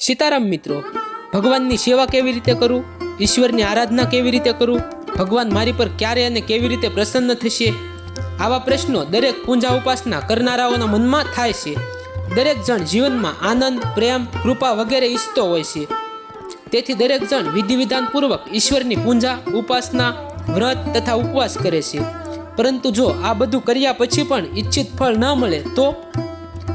સીતારામ મિત્રો, ભગવાનની સેવા કેવી રીતે કરું? ઈશ્વરની આરાધના કેવી રીતે કરું? ભગવાન મારી પર ક્યારે અને કેવી રીતે પ્રસન્ન થશે? આવા પ્રશ્નો દરેક પૂજા ઉપાસના કરનારાઓના મનમાં થાય છે. દરેક જણ જીવનમાં આનંદ, પ્રેમ, કૃપા વગેરે ઈચ્છતો હોય છે. તેથી દરેક જણ વિધિ વિધાનપૂર્વક ઈશ્વરની પૂજા, ઉપાસના, વ્રત તથા ઉપવાસ કરે છે. પરંતુ જો આ બધું કર્યા પછી પણ ઈચ્છિત ફળ ન મળે તો?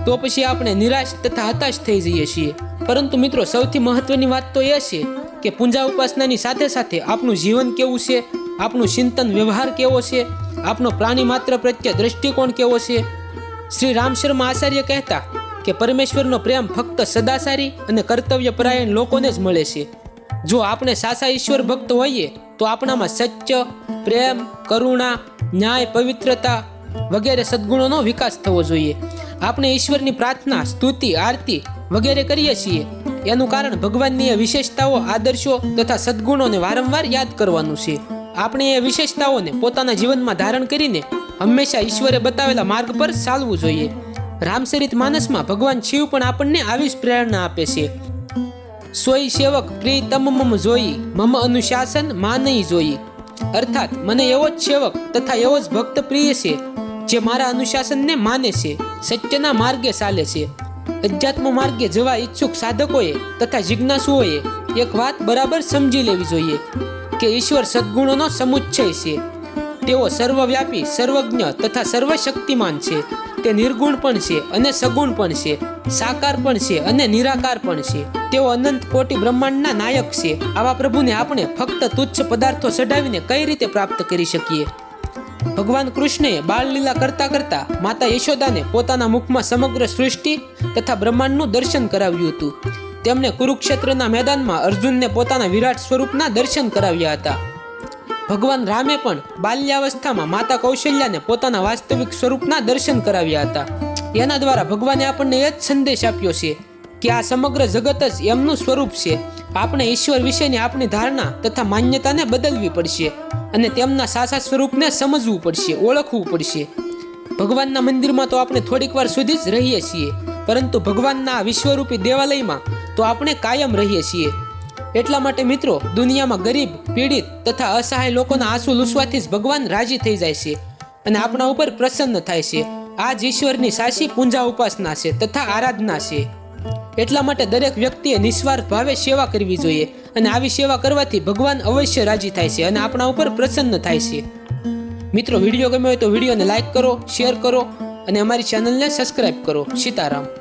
તો પછી આપણે નિરાશ તથા હતાશ થઈ જઈએ છીએ. પરંતુ મિત્રો, સૌથી મહત્વની વાત તો એ છે કે પૂજા ઉપાસનાની સાથે સાથે આપણું જીવન કેવું છે? આપણું ચિંતન વ્યવહાર કેવો છે? આપણો પ્રાણી માત્ર પ્રત્યે દ્રષ્ટિકોણ કેવો છે? શ્રી રામ શર્મા આચાર્ય કહેતા કે પરમેશ્વરનો પ્રેમ ફક્ત સદાચારી અને કર્તવ્યપરાયણ લોકોને જ મળે છે. જો આપણે સાચા ઈશ્વર ભક્ત હોઈએ, તો આપણામાં સત્ય, પ્રેમ, કરુણા, ન્યાય, પવિત્રતા વગેરે સદ્ગુણોનો વિકાસ થવો જોઈએ. આપણે ઈશ્વરની પ્રાર્થના, સ્તુતિ, આરતી વગેરે કરીએ છીએ. એનું કારણ ભગવાનની વિશેષતાઓ, આદર્શો તથા સદ્ગુણોને વારંવાર યાદ કરવાનું છે. આપણે એ વિશેષતાઓને પોતાના જીવનમાં ધારણ કરીને હંમેશા ઈશ્વરે બતાવેલા માર્ગ પર ચાલવું જોઈએ. રામચરિત માનસમાં ભગવાન શિવ પણ આપણને આવી જ પ્રેરણા આપે છે. સોઈ સેવક પ્રિતમ મમ જોઈ, મમ અનુશાસન માનય જોઈ. અર્થાત, મને એવો જ સેવક તથા એવો જ ભક્ત પ્રિય છે. જે મારા અનુશાસનને માને છે, સત્યના માર્ગે ચાલે છે. અધ્યાત્મ માર્ગે જવા ઈચ્છુક સાધકોએ તથા જિજ્ઞાસુઓએ એક વાત બરાબર સમજી લેવી જોઈએ કે ઈશ્વર સદ્ગુણોનો સમુચ્ચય છે. તેઓ સર્વવ્યાપી, સર્વજ્ઞ તથા સર્વશક્તિમાન છે. તે નિર્ગુણ પણ છે અને સગુણ પણ છે, સાકાર પણ છે અને નિરાકાર પણ છે. તેઓ અનંત કોટી બ્રહ્માંડના નાયક છે. આવા પ્રભુને આપણે ફક્ત તુચ્છ પદાર્થો ચઢાવીને કઈ રીતે પ્રાપ્ત કરી શકીએ? ભગવાન કૃષ્ણએ બાળલીલા કરતા કરતા માતા યશોદાને પોતાના મુખમાં સમગ્ર સૃષ્ટિ તથા બ્રહ્માંડનું દર્શન કરાવ્યું હતું. તેમણે કુરુક્ષેત્રના મેદાનમાં અર્જુનને પોતાના વિરાટ સ્વરૂપના દર્શન કરાવ્યા હતા. ભગવાન રામે પણ બાલ્યાવસ્થામાં માતા કૌશલ્યાને પોતાના વાસ્તવિક સ્વરૂપના દર્શન કરાવ્યા હતા. એના દ્વારા ભગવાને આપણને એ જ સંદેશ આપ્યો છે કે આ સમગ્ર જગત જ એમનું સ્વરૂપ છે. આપણે ઈશ્વર વિશેની આપણી ધારણા તથા માન્યતાને બદલવી પડશે અને તેમના સાચા સ્વરૂપને સમજવું પડશે, ઓળખવું પડશે. ભગવાનના મંદિરમાં તો આપણે થોડીક વાર સુધી જ રહીએ છીએ, પરંતુ ભગવાનના વિશ્વરૂપી દેવાલયમાં તો આપણે કાયમ રહીએ છીએ. એટલા માટે મિત્રો, દુનિયામાં ગરીબ, પીડિત તથા અસહાય લોકોના આંસુ લૂસવાથી જ ભગવાન રાજી થઈ જાય છે અને આપણા ઉપર પ્રસન્ન થાય છે. આ જ ઈશ્વરની સાચી પૂંજા ઉપાસના છે તથા આરાધના છે. એટલા માટે દરેક વ્યક્તિએ નિસ્વાર્થ ભાવે સેવા કરવી જોઈએ અને આવી સેવા કરવાથી ભગવાન અવશ્ય રાજી થાય છે અને આપણા ઉપર પ્રસન્ન થાય છે. મિત્રો, વીડિયો ગમ્યો હોય તો વિડીયોને લાઈક કરો શેર કરો અને અમારી ચેનલને સબસ્ક્રાઈબ કરો. સીતારામ.